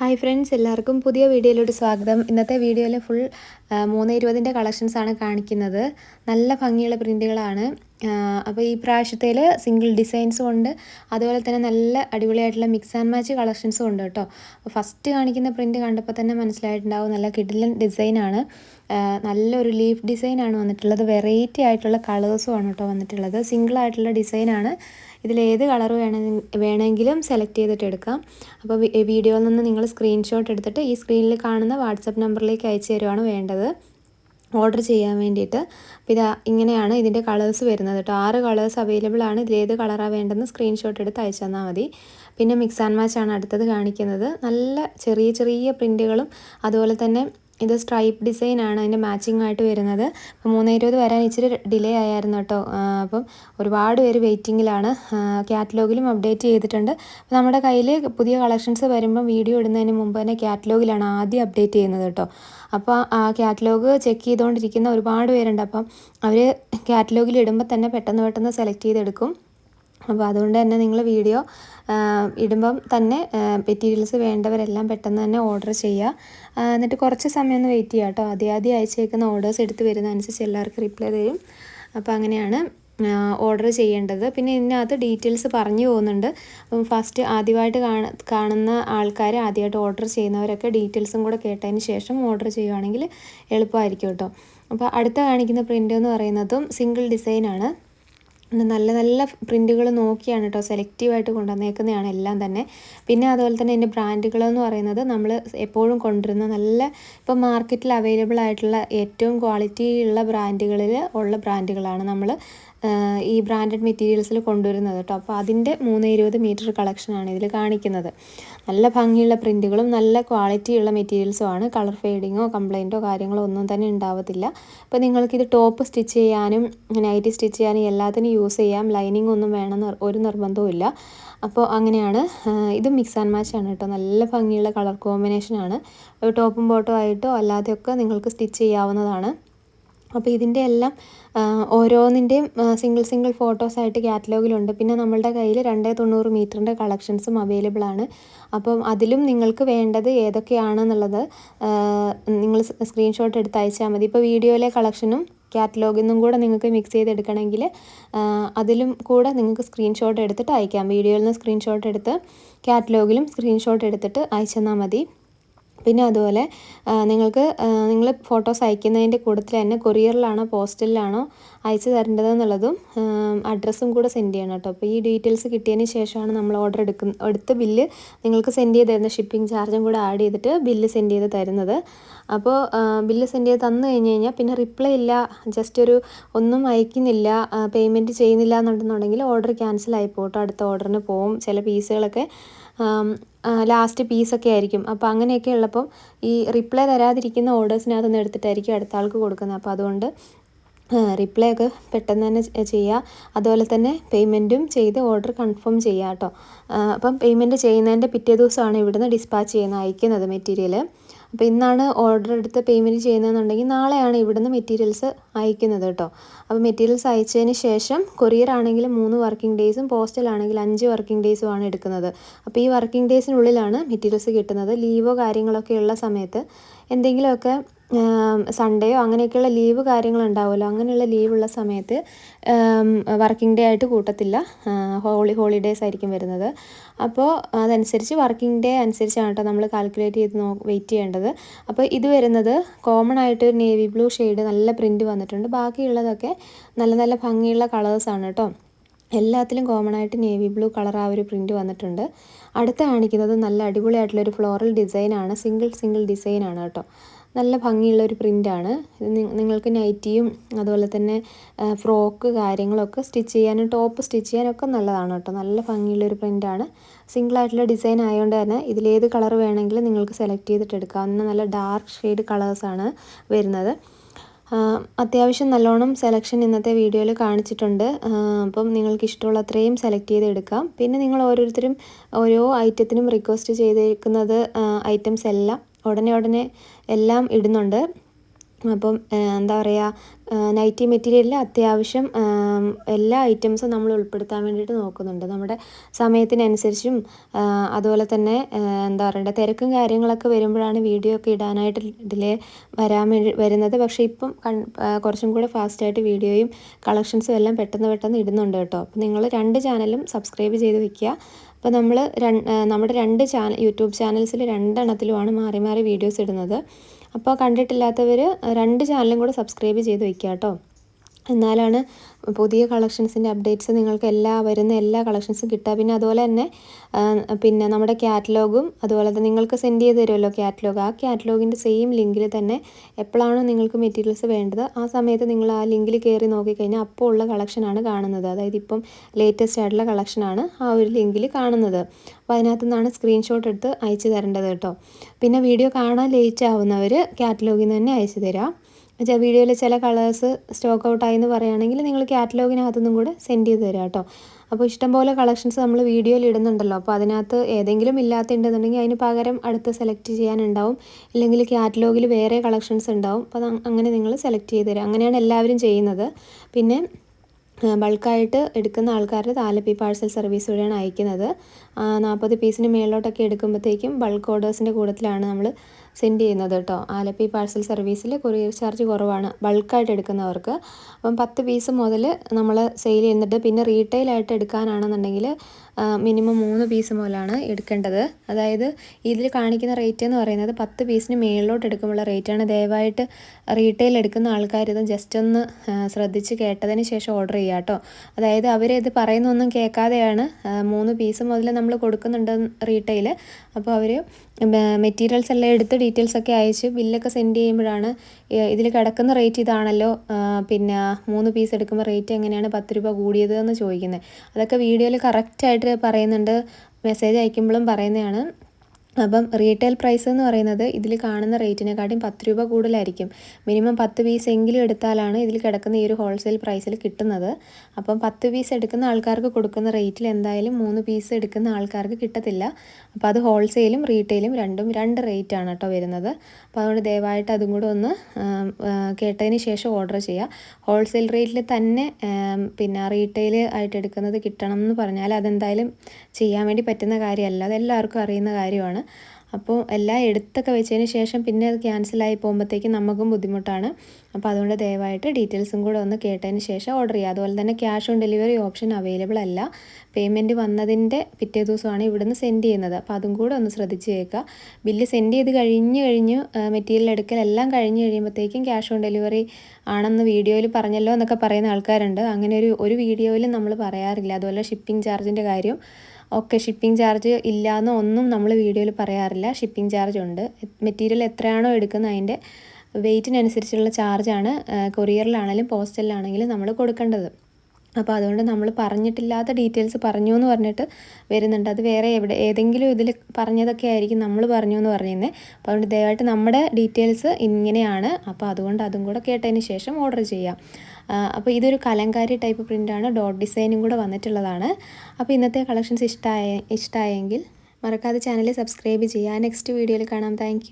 Hi friends എല്ലാവർക്കും പുതിയ വീഡിയോയിലോട്ട് സ്വാഗതം. ഇന്നത്തെ വീഡിയോയിൽ ഫുൾ മൂന്ന് ഇരുപതിന്റെ കളക്ഷൻസാണ് കാണിക്കുന്നത്. നല്ല ഭംഗിയുള്ള പ്രിന്റുകളാണ് അപ്പോൾ ഈ പ്രാവശ്യത്തേൽ സിംഗിൾ ഡിസൈൻസും ഉണ്ട്. അതുപോലെ തന്നെ നല്ല അടിപൊളിയായിട്ടുള്ള മിക്സ് ആൻഡ് മാച്ച് കളക്ഷൻസും ഉണ്ട് കേട്ടോ. ഫസ്റ്റ് കാണിക്കുന്ന പ്രിന്റ് കണ്ടപ്പോൾ തന്നെ മനസ്സിലായിട്ടുണ്ടാവും നല്ല കിഡിലൻ ഡിസൈനാണ് നല്ലൊരു ലീഫ് ഡിസൈനാണ് വന്നിട്ടുള്ളത്. വെറൈറ്റി ആയിട്ടുള്ള കളേഴ്സും ആണ് കേട്ടോ വന്നിട്ടുള്ളത്. സിംഗിൾ ആയിട്ടുള്ള ഡിസൈനാണ് ഏത് കളർ വേണമെങ്കിൽ വേണമെങ്കിലും സെലക്ട് ചെയ്തിട്ട് എടുക്കാം. അപ്പോൾ വീഡിയോയിൽ നിന്ന് നിങ്ങൾ സ്ക്രീൻഷോട്ട് എടുത്തിട്ട് ഈ സ്ക്രീനിൽ കാണുന്ന വാട്സപ്പ് നമ്പറിലേക്ക് അയച്ചു തരുവാണ് വേണ്ടത്. ഓർഡർ ചെയ്യാൻ വേണ്ടിയിട്ട്. അപ്പോൾ ഇതാ ഇങ്ങനെയാണ് ഇതിന്റെ കളേഴ്സ് വരുന്നത് കേട്ടോ. ആറ് കളേഴ്സ് അവൈലബിൾ ആണ്. ഇതിലേത് കളറാണ് വേണ്ടതെന്ന് സ്ക്രീൻഷോട്ട് എടുത്ത് അയച്ചു തന്നാൽ മതി. പിന്നെ മിക്സ് ആൻഡ് മാച്ച് ആണ് അടുത്തത് കാണിക്കുന്നത്. നല്ല ചെറിയ ചെറിയ പ്രിന്റുകളും അതുപോലെ തന്നെ ഇത് സ്ട്രൈപ്പ് ഡിസൈൻ ആണ് അതിന്റെ മാച്ചിങ് ആയിട്ട് വരുന്നത്. അപ്പോൾ മൂന്ന് ഇരുപത് വരാൻ ഇച്ചിരി ഡിലേ ആയിരുന്നു കേട്ടോ. അപ്പം ഒരുപാട് പേര് വെയിറ്റിങ്ങിലാണ് കാറ്റലോഗിലും അപ്ഡേറ്റ് ചെയ്തിട്ടുണ്ട്. അപ്പോൾ നമ്മുടെ കയ്യിൽ പുതിയ കളക്ഷൻസ് വരുമ്പം വീഡിയോ ഇടുന്നതിന് മുമ്പ് തന്നെ കാറ്റലോഗിലാണ് ആദ്യം അപ്ഡേറ്റ് ചെയ്യുന്നത് കേട്ടോ. അപ്പോൾ ആ കാറ്റലോഗ് ചെക്ക് ചെയ്തുകൊണ്ടിരിക്കുന്ന ഒരുപാട് പേരുണ്ട്. അപ്പം അവർ കാറ്റലോഗിൽ ഇടുമ്പോൾ തന്നെ പെട്ടെന്ന് പെട്ടെന്ന് സെലക്ട് ചെയ്തെടുക്കും. അപ്പോൾ അതുകൊണ്ട് തന്നെ നിങ്ങൾ വീഡിയോ ഇടുമ്പം തന്നെ മെറ്റീരിയൽസ് വേണ്ടവരെല്ലാം പെട്ടെന്ന് തന്നെ ഓർഡർ ചെയ്യുക. എന്നിട്ട് കുറച്ച് സമയം ഒന്ന് വെയിറ്റ് ചെയ്യുക കേട്ടോ. ആദ്യം ആദ്യം അയച്ചേക്കുന്ന ഓർഡേഴ്സ് എടുത്ത് വരുന്നതനുസരിച്ച് എല്ലാവർക്കും റിപ്ലൈ തരും. അപ്പോൾ അങ്ങനെയാണ് ഓർഡർ ചെയ്യേണ്ടത്. പിന്നെ ഇതിനകത്ത് ഡീറ്റെയിൽസ് പറഞ്ഞു പോകുന്നുണ്ട്. ഫസ്റ്റ് ആദ്യമായിട്ട് കാണുന്ന ആൾക്കാർ ആദ്യമായിട്ട് ഓർഡർ ചെയ്യുന്നവരൊക്കെ ഡീറ്റെയിൽസും കൂടെ കേട്ടതിന് ശേഷം ഓർഡർ ചെയ്യുവാണെങ്കിൽ എളുപ്പമായിരിക്കും കേട്ടോ. അപ്പോൾ അടുത്ത കാണിക്കുന്ന പ്രിന്റ് എന്ന് പറയുന്നതും സിംഗിൾ ഡിസൈനാണ്. നല്ല നല്ല പ്രിന്റുകൾ നോക്കിയാണ് കേട്ടോ സെലക്റ്റീവായിട്ട് കൊണ്ടുവന്നേക്കുന്നതാണ് എല്ലാം തന്നെ. പിന്നെ അതുപോലെ തന്നെ എന്റെ ബ്രാൻഡുകൾ എന്ന് പറയുന്നത് നമ്മൾ എപ്പോഴും കൊണ്ടുവരുന്ന നല്ല ഇപ്പോൾ മാർക്കറ്റിൽ അവൈലബിൾ ആയിട്ടുള്ള ഏറ്റവും ക്വാളിറ്റി ഉള്ള ബ്രാൻഡുകളിൽ ഉള്ള ബ്രാൻഡുകളാണ് നമ്മൾ ഈ ബ്രാൻഡഡ് മെറ്റീരിയൽസിൽ കൊണ്ടുവരുന്നത് കേട്ടോ അപ്പോൾ അതിന്റെ മൂന്ന് ഇരുപത് മീറ്റർ കളക്ഷനാണ് ഇതിൽ കാണിക്കുന്നത്. നല്ല ഭംഗിയുള്ള പ്രിന്റുകളും നല്ല ക്വാളിറ്റിയുള്ള മെറ്റീരിയൽസുമാണ് കളർ ഫെയ്ഡിങ്ങോ കംപ്ലൈന്റോ കാര്യങ്ങളോ ഒന്നും തന്നെ ഉണ്ടാവത്തില്ല. അപ്പോൾ നിങ്ങൾക്കിത് ടോപ്പ് സ്റ്റിച്ച് ചെയ്യാനും നൈറ്റി സ്റ്റിച്ച് ചെയ്യാനും എല്ലാത്തിനും യൂസ് ചെയ്യാം. ലൈനിങ് ഒന്നും വേണമെന്ന് ഒരു നിർബന്ധവും ഇല്ല. അപ്പോൾ അങ്ങനെയാണ് ഇത് മിക്സ് ആൻഡ് മാച്ച് ആണ് കേട്ടോ. നല്ല ഭംഗിയുള്ള കളർ കോമ്പിനേഷനാണ് ടോപ്പും ബോട്ടോ ആയിട്ടോ അല്ലാതെയൊക്കെ നിങ്ങൾക്ക് സ്റ്റിച്ച് ചെയ്യാവുന്നതാണ്. അപ്പോൾ ഇതിന്റെ എല്ലാം ഓരോന്നിന്റെയും സിംഗിൾ സിംഗിൾ ഫോട്ടോസായിട്ട് കാറ്റലോഗിലുണ്ട് പിന്നെ നമ്മളുടെ കയ്യിൽ രണ്ടേ തൊണ്ണൂറ് മീറ്ററിന്റെ കളക്ഷൻസും അവൈലബിൾ ആണ്. അപ്പം അതിലും നിങ്ങൾക്ക് വേണ്ടത് ഏതൊക്കെയാണെന്നുള്ളത് നിങ്ങൾ സ്ക്രീൻഷോട്ട് എടുത്ത് അയച്ചാൽ മതി. ഇപ്പോൾ വീഡിയോയിലെ കളക്ഷനും കാറ്റലോഗിൽ നിന്നും കൂടെ നിങ്ങൾക്ക് മിക്സ് ചെയ്തെടുക്കണമെങ്കിൽ അതിലും കൂടെ നിങ്ങൾക്ക് സ്ക്രീൻഷോട്ട് എടുത്തിട്ട് അയക്കാം. വീഡിയോയിൽ നിന്ന് സ്ക്രീൻഷോട്ട് എടുത്ത് കാറ്റലോഗിലും സ്ക്രീൻഷോട്ട് എടുത്തിട്ട് അയച്ചെന്നാൽ മതി. പിന്നെ അതുപോലെ നിങ്ങൾക്ക് നിങ്ങൾ ഫോട്ടോസ് അയക്കുന്നതിന്റെ കൂട്ടത്തിൽ തന്നെ കൊറിയറിലാണോ പോസ്റ്റലിലാണോ അയച്ചു തരേണ്ടതെന്നുള്ളതും അഡ്രസ്സും കൂടെ സെൻഡ് ചെയ്യണം കേട്ടോ. അപ്പോൾ ഈ ഡീറ്റെയിൽസ് കിട്ടിയതിന് ശേഷമാണ് നമ്മൾ ഓർഡർ എടുക്കുന്ന എടുത്ത ബില്ല് നിങ്ങൾക്ക് സെൻഡ് ചെയ്ത് തരുന്ന ഷിപ്പിംഗ് ചാർജും കൂടെ ആഡ് ചെയ്തിട്ട് ബില്ല് സെൻഡ് ചെയ്ത് തരുന്നത്. അപ്പോൾ ബില്ല് സെൻഡ് ചെയ്ത് തന്നു കഴിഞ്ഞ് കഴിഞ്ഞാൽ പിന്നെ റിപ്ലൈ ഇല്ല. ജസ്റ്റ് ഒരു ഒന്നും അയക്കുന്നില്ല. പേയ്മെന്റ് ചെയ്യുന്നില്ല എന്നുണ്ടെന്നുണ്ടെങ്കിൽ ഓർഡർ ക്യാൻസൽ ആയി പോട്ടോ. അടുത്ത ഓർഡറിന് പോവും. ചില പീസുകളൊക്കെ ലാസ്റ്റ് പീസൊക്കെ ആയിരിക്കും. അപ്പോൾ അങ്ങനെയൊക്കെ ഉള്ളപ്പം ഈ റിപ്ലൈ തരാതിരിക്കുന്ന ഓർഡേഴ്സിനകത്തുനിന്ന് എടുത്തിട്ടായിരിക്കും അടുത്ത ആൾക്ക് കൊടുക്കുന്നത്. അപ്പോൾ അതുകൊണ്ട് റിപ്ലൈ ഒക്കെ പെട്ടെന്ന് തന്നെ ചെയ്യുക അതുപോലെ തന്നെ പേയ്മെന്റും ചെയ്ത് ഓർഡർ കൺഫേം ചെയ്യുക കേട്ടോ അപ്പം പേയ്മെന്റ് ചെയ്യുന്നതിന്റെ പിറ്റേ ദിവസമാണ് ഇവിടുന്ന് ഡിസ്പാച്ച് ചെയ്യുന്ന അയക്കുന്നത് മെറ്റീരിയൽ അപ്പോൾ ഇന്നാണ് ഓർഡർ എടുത്ത് പേയ്മെന്റ് ചെയ്യുന്നതെന്നുണ്ടെങ്കിൽ നാളെയാണ് ഇവിടുന്ന് മെറ്റീരിയൽസ് അയക്കുന്നത് കേട്ടോ അപ്പോൾ മെറ്റീരിയൽസ് അയച്ചതിന് ശേഷം കൊറിയർ ആണെങ്കിൽ മൂന്ന് വർക്കിംഗ് ഡേയ്സും പോസ്റ്റലാണെങ്കിൽ അഞ്ച് വർക്കിംഗ് ഡേയ്സും ആണ് എടുക്കുന്നത്. അപ്പോൾ ഈ വർക്കിംഗ് ഡേയ്സിനുള്ളിലാണ് മെറ്റീരിയൽസ് കിട്ടുന്നത്. ലീവോ കാര്യങ്ങളൊക്കെ ഉള്ള സമയത്ത് എന്തെങ്കിലുമൊക്കെ സൺഡേയോ അങ്ങനെയൊക്കെയുള്ള ലീവ് കാര്യങ്ങളുണ്ടാവുമല്ലോ. അങ്ങനെയുള്ള ലീവുള്ള സമയത്ത് വർക്കിംഗ് ഡേ ആയിട്ട് കൂട്ടത്തില്ല. ഹോളി ഹോളിഡേയ്സ് ആയിരിക്കും വരുന്നത്. അപ്പോൾ അതനുസരിച്ച് വർക്കിംഗ് ഡേ അനുസരിച്ചാണ് കേട്ടോ നമ്മൾ കാൽക്കുലേറ്റ് ചെയ്ത് നോ വെയിറ്റ് ചെയ്യേണ്ടത്. അപ്പോൾ ഇത് വരുന്നത് കോമൺ ആയിട്ട് ഒരു നേവി ബ്ലൂ ഷെയ്ഡ് നല്ല പ്രിന്റ് വന്നിട്ടുണ്ട്. ബാക്കിയുള്ളതൊക്കെ നല്ല നല്ല ഭംഗിയുള്ള കളേഴ്സാണ് കേട്ടോ എല്ലാത്തിലും കോമൺ ആയിട്ട് നേവി ബ്ലൂ കളർ ആ ഒരു പ്രിന്റ് വന്നിട്ടുണ്ട്. അടുത്ത കാണിക്കുന്നത് നല്ല അടിപൊളിയായിട്ടുള്ളൊരു ഫ്ലോറൽ ഡിസൈനാണ് സിംഗിൾ സിംഗിൾ ഡിസൈനാണ് കേട്ടോ നല്ല ഭംഗിയുള്ള ഒരു പ്രിന്റാണ് ഇത് നിങ്ങൾക്ക് നൈറ്റിയും അതുപോലെ തന്നെ ഫ്രോക്ക് കാര്യങ്ങളൊക്കെ സ്റ്റിച്ച് ചെയ്യാനും ടോപ്പ് സ്റ്റിച്ച് ചെയ്യാനൊക്കെ നല്ലതാണ് കേട്ടോ. നല്ല ഭംഗിയുള്ളൊരു പ്രിന്റാണ് സിംഗിളായിട്ടുള്ള ഡിസൈൻ ആയതുകൊണ്ട് തന്നെ ഇതിലേത് കളർ വേണമെങ്കിലും നിങ്ങൾക്ക് സെലക്ട് ചെയ്തിട്ട് എടുക്കാവുന്ന നല്ല ഡാർക്ക് ഷെയ്ഡ് കളേഴ്സാണ് വരുന്നത്. അത്യാവശ്യം നല്ലോണം സെലക്ഷൻ ഇന്നത്തെ വീഡിയോയിൽ കാണിച്ചിട്ടുണ്ട്. അപ്പം നിങ്ങൾക്ക് ഇഷ്ടമുള്ള അത്രയും സെലക്ട് ചെയ്ത് എടുക്കാം. പിന്നെ നിങ്ങൾ ഓരോരുത്തരും ഓരോ ഐറ്റത്തിനും റിക്വസ്റ്റ് ചെയ്തേക്കുന്നത് ഐറ്റംസ് എല്ലാം ഉടനെ ഉടനെ എല്ലാം ഇടുന്നുണ്ട്. അപ്പം എന്താ പറയുക നൈറ്റി മെറ്റീരിയലിൽ അത്യാവശ്യം എല്ലാ ഐറ്റംസും നമ്മൾ ഉൾപ്പെടുത്താൻ വേണ്ടിയിട്ട് നോക്കുന്നുണ്ട്. നമ്മുടെ സമയത്തിനനുസരിച്ചും അതുപോലെ തന്നെ എന്താ പറയണ്ടേ തിരക്കും കാര്യങ്ങളൊക്കെ വരുമ്പോഴാണ് വീഡിയോ ഒക്കെ ഇടാനായിട്ട് ഡിലേ വരാൻ വേണ്ടി വരുന്നത്. പക്ഷേ ഇപ്പം കുറച്ചും കൂടെ ഫാസ്റ്റായിട്ട് വീഡിയോയും കളക്ഷൻസും എല്ലാം പെട്ടെന്ന് പെട്ടെന്ന് ഇടുന്നുണ്ട് കേട്ടോ. അപ്പോൾ നിങ്ങൾ രണ്ട് ചാനലും സബ്സ്ക്രൈബ് ചെയ്ത് വെക്കുക. അപ്പോൾ നമ്മൾ നമ്മുടെ രണ്ട് ചാനൽ യൂട്യൂബ് ചാനൽസിൽ രണ്ടെണ്ണത്തിലുമാണ് മാറി മാറി വീഡിയോസ് ഇടുന്നത്. അപ്പോൾ കണ്ടിട്ടില്ലാത്തവർ രണ്ട് ചാനലും കൂടെ സബ്സ്ക്രൈബ് ചെയ്ത് വയ്ക്കുക കേട്ടോ. എന്നാലാണ് പുതിയ കളക്ഷൻസിന്റെ അപ്ഡേറ്റ്സ് നിങ്ങൾക്ക് എല്ലാ വരുന്ന എല്ലാ കളക്ഷൻസും കിട്ടുക പിന്നെ അതുപോലെ തന്നെ പിന്നെ നമ്മുടെ കാറ്റലോഗും അതുപോലെ തന്നെ നിങ്ങൾക്ക് സെൻഡ് ചെയ്ത് തരുമല്ലോ കാറ്റലോഗ്. ആ കാറ്റലോഗിന്റെ സെയിം ലിങ്കിൽ തന്നെ എപ്പോഴാണോ നിങ്ങൾക്ക് മെറ്റീരിയൽസ് വേണ്ടത് ആ സമയത്ത് നിങ്ങൾ ആ ലിങ്കിൽ കയറി നോക്കിക്കഴിഞ്ഞാൽ അപ്പോൾ ഉള്ള കളക്ഷനാണ് കാണുന്നത്. അതായത് ഇപ്പം ലേറ്റസ്റ്റ് ആയിട്ടുള്ള കളക്ഷനാണ് ആ ഒരു ലിങ്കിൽ കാണുന്നത്. അപ്പോൾ അതിനകത്തു നിന്നാണ് സ്ക്രീൻഷോട്ട് എടുത്ത് അയച്ചു തരേണ്ടത് കേട്ടോ. പിന്നെ വീഡിയോ കാണാൻ ലേറ്റ് ആവുന്നവർ കാറ്റലോഗിൽ നിന്ന് തന്നെ അയച്ചു തരാം. വീഡിയോയിലെ ചില കളേഴ്സ് സ്റ്റോക്ക് ഔട്ടായി എന്ന് പറയുകയാണെങ്കിൽ നിങ്ങൾ കാറ്റലോഗിനകത്തുനിന്നും കൂടെ സെൻഡ് ചെയ്ത് തരാം കേട്ടോ. അപ്പോൾ ഇഷ്ടംപോലെ കളക്ഷൻസ് നമ്മൾ വീഡിയോയിൽ ഇടുന്നുണ്ടല്ലോ. അപ്പോൾ അതിനകത്ത് ഏതെങ്കിലും ഇല്ലാത്തുണ്ടെന്നുണ്ടെങ്കിൽ അതിന് പകരം അടുത്ത് സെലക്ട് ചെയ്യാനുണ്ടാവും. ഇല്ലെങ്കിൽ കാറ്റലോഗിൽ വേറെ കളക്ഷൻസ് ഉണ്ടാവും. അപ്പോൾ അങ്ങനെ നിങ്ങൾ സെലക്ട് ചെയ്ത് തരാം. അങ്ങനെയാണ് എല്ലാവരും ചെയ്യുന്നത്. പിന്നെ ബൾക്കായിട്ട് എടുക്കുന്ന ആൾക്കാരുടെ താലപ്പി പാഴ്സൽ സർവീസ് വഴിയാണ് അയക്കുന്നത്. നാൽപ്പത് പീസിന് മേളിലോട്ടൊക്കെ എടുക്കുമ്പോഴത്തേക്കും ബൾക്ക് ഓർഡേഴ്സിന്റെ കൂട്ടത്തിലാണ് നമ്മൾ സെൻഡ് ചെയ്യുന്നത് കേട്ടോ. ആലപ്പി പാഴ്സൽ സർവീസിൽ കൊറിയർ ചാർജ് കുറവാണ്. ബൾക്കായിട്ട് എടുക്കുന്നവർക്ക്. അപ്പം പത്ത് പീസ് മുതൽ നമ്മൾ സെയിൽ ചെയ്യുന്നുണ്ട്. പിന്നെ റീറ്റെയിലായിട്ട് എടുക്കാനാണെന്നുണ്ടെങ്കിൽ മിനിമം മൂന്ന് പീസ് മുതലാണ് എടുക്കേണ്ടത്. അതായത് ഇതിൽ കാണിക്കുന്ന റേറ്റ് എന്ന് പറയുന്നത് പത്ത് പീസിന് മേളിലോട്ട് എടുക്കുമ്പോൾ റേറ്റാണ്. ദയവായിട്ട് റീറ്റെയിൽ എടുക്കുന്ന ആൾക്കാർ ഇത് ജസ്റ്റ് ഒന്ന് ശ്രദ്ധിച്ച് കേട്ടതിന് ശേഷം ഓർഡർ ചെയ്യുക കേട്ടോ. അതായത് അവരിത് പറയുന്നൊന്നും കേൾക്കാതെയാണ് മൂന്ന് പീസ് മുതൽ നമ്മൾ കൊടുക്കുന്നുണ്ട് റീറ്റെയിൽ അപ്പോൾ അവർ മെറ്റീരിയൽസ് എല്ലാം എടുത്ത് ഡീറ്റെയിൽസ് ഒക്കെ അയച്ച് ബില്ലൊക്കെ സെൻഡ് ചെയ്യുമ്പോഴാണ് ഇതിൽ കിടക്കുന്ന റേറ്റ് ഇതാണല്ലോ. പിന്നെ മൂന്ന് പീസ് എടുക്കുമ്പോൾ റേറ്റ് എങ്ങനെയാണ് പത്ത് രൂപ കൂടിയത് എന്ന് ചോദിക്കുന്നത് അതൊക്കെ വീഡിയോയിൽ കറക്റ്റായിട്ട് പറയുന്നുണ്ട്. മെസ്സേജ് അയക്കുമ്പോഴും പറയുന്നതാണ്. അപ്പം റീറ്റെയിൽ പ്രൈസ് എന്ന് പറയുന്നത് ഇതിൽ കാണുന്ന റേറ്റിനെക്കാട്ടിയും പത്ത് രൂപ കൂടുതലായിരിക്കും. മിനിമം പത്ത് പീസ് എങ്കിലും എടുത്താലാണ് ഇതിൽ കിടക്കുന്ന ഈ ഒരു ഹോൾസെയിൽ പ്രൈസിൽ കിട്ടുന്നത്. അപ്പം പത്ത് പീസ് എടുക്കുന്ന ആൾക്കാർക്ക് കൊടുക്കുന്ന റേറ്റിൽ എന്തായാലും മൂന്ന് പീസ് എടുക്കുന്ന ആൾക്കാർക്ക് കിട്ടത്തില്ല. അപ്പോൾ അത് ഹോൾസെയിലും റീറ്റെയിലും രണ്ടും രണ്ട് റേറ്റ് ആണ് കേട്ടോ വരുന്നത്. അപ്പോൾ അതുകൊണ്ട് ദയവായിട്ട് അതും കൂടെ ഒന്ന് കേട്ടതിന് ശേഷം ഓർഡർ ചെയ്യുക. ഹോൾസെയിൽ റേറ്റിൽ തന്നെ പിന്നെ റീറ്റെയിൽ ആയിട്ട് എടുക്കുന്നത് കിട്ടണം എന്ന് പറഞ്ഞാൽ അതെന്തായാലും ചെയ്യാൻ വേണ്ടി പറ്റുന്ന കാര്യമല്ല. അതെല്ലാവർക്കും അറിയുന്ന കാര്യമാണ്. അപ്പോൾ എല്ലാം എടുത്തൊക്കെ വെച്ചതിന് ശേഷം പിന്നെ അത് ക്യാൻസലായി പോകുമ്പോഴത്തേക്കും നമുക്കും ബുദ്ധിമുട്ടാണ്. അപ്പോൾ അതുകൊണ്ട് ദയവായിട്ട് ഡീറ്റെയിൽസും കൂടെ ഒന്ന് കേട്ടതിന് ശേഷം ഓർഡർ ചെയ്യുക. അതുപോലെ തന്നെ cash on delivery option available അല്ല. പേയ്മെന്റ് വന്നതിന്റെ പിറ്റേ ദിവസമാണ് ഇവിടുന്ന് സെൻഡ് ചെയ്യുന്നത്. അപ്പോൾ അതും കൂടെ ഒന്ന് ശ്രദ്ധിച്ച് കേൾക്കുക. ബില്ല് സെൻഡ് ചെയ്ത് കഴിഞ്ഞ് കഴിഞ്ഞ് മെറ്റീരിയൽ എടുക്കൽ എല്ലാം കഴിഞ്ഞ് കഴിയുമ്പോഴത്തേക്കും ക്യാഷ് ഓൺ ഡെലിവറി ആണെന്ന് വീഡിയോയിൽ പറഞ്ഞല്ലോ എന്നൊക്കെ പറയുന്ന ആൾക്കാരുണ്ട്. അങ്ങനെ ഒരു ഒരു വീഡിയോയിലും നമ്മൾ പറയാറില്ല. അതുപോലെ ഷിപ്പിംഗ് ചാർജിന്റെ കാര്യം. ഒക്കെ ഷിപ്പിംഗ് ചാർജ് ഇല്ലയെന്നോ ഒന്നും നമ്മൾ വീഡിയോയിൽ പറയാറില്ല. ഷിപ്പിംഗ് ചാർജ് ഉണ്ട്. മെറ്റീരിയൽ എത്രയാണോ എടുക്കുന്നത് അതിന്റെ വെയ്റ്റിനനുസരിച്ചുള്ള ചാർജാണ് കൊറിയറിലാണെങ്കിലും പോസ്റ്റലിലാണെങ്കിലും നമ്മൾ കൊടുക്കേണ്ടത്. അപ്പോൾ അതുകൊണ്ട് നമ്മൾ പറഞ്ഞിട്ടില്ലാത്ത ഡീറ്റെയിൽസ് പറഞ്ഞു എന്ന് പറഞ്ഞിട്ട് വരുന്നുണ്ട്. അത് വേറെ എവിടെ ഏതെങ്കിലും ഇതിൽ പറഞ്ഞതൊക്കെ ആയിരിക്കും നമ്മൾ പറഞ്ഞു എന്ന് പറഞ്ഞിരുന്നത് അപ്പോൾ അതുകൊണ്ട് ദയവായിട്ട് നമ്മുടെ ഡീറ്റെയിൽസ് ഇങ്ങനെയാണ്. അപ്പോൾ അതുകൊണ്ട് അതും കൂടെ കേട്ടതിന് ശേഷം ഓർഡർ ചെയ്യാം. അപ്പോൾ ഇതൊരു കലങ്കാരി ടൈപ്പ് പ്രിന്റാണ്. ഡോട്ട് ഡിസൈനും കൂടെ വന്നിട്ടുള്ളതാണ്. അപ്പോൾ ഇന്നത്തെ കളക്ഷൻസ് ഇഷ്ടമായ ഇഷ്ടമായെങ്കിൽ മറക്കാതെ ചാനൽ സബ്സ്ക്രൈബ് ചെയ്യുക. നെക്സ്റ്റ് വീഡിയോയിൽ കാണാം. താങ്ക്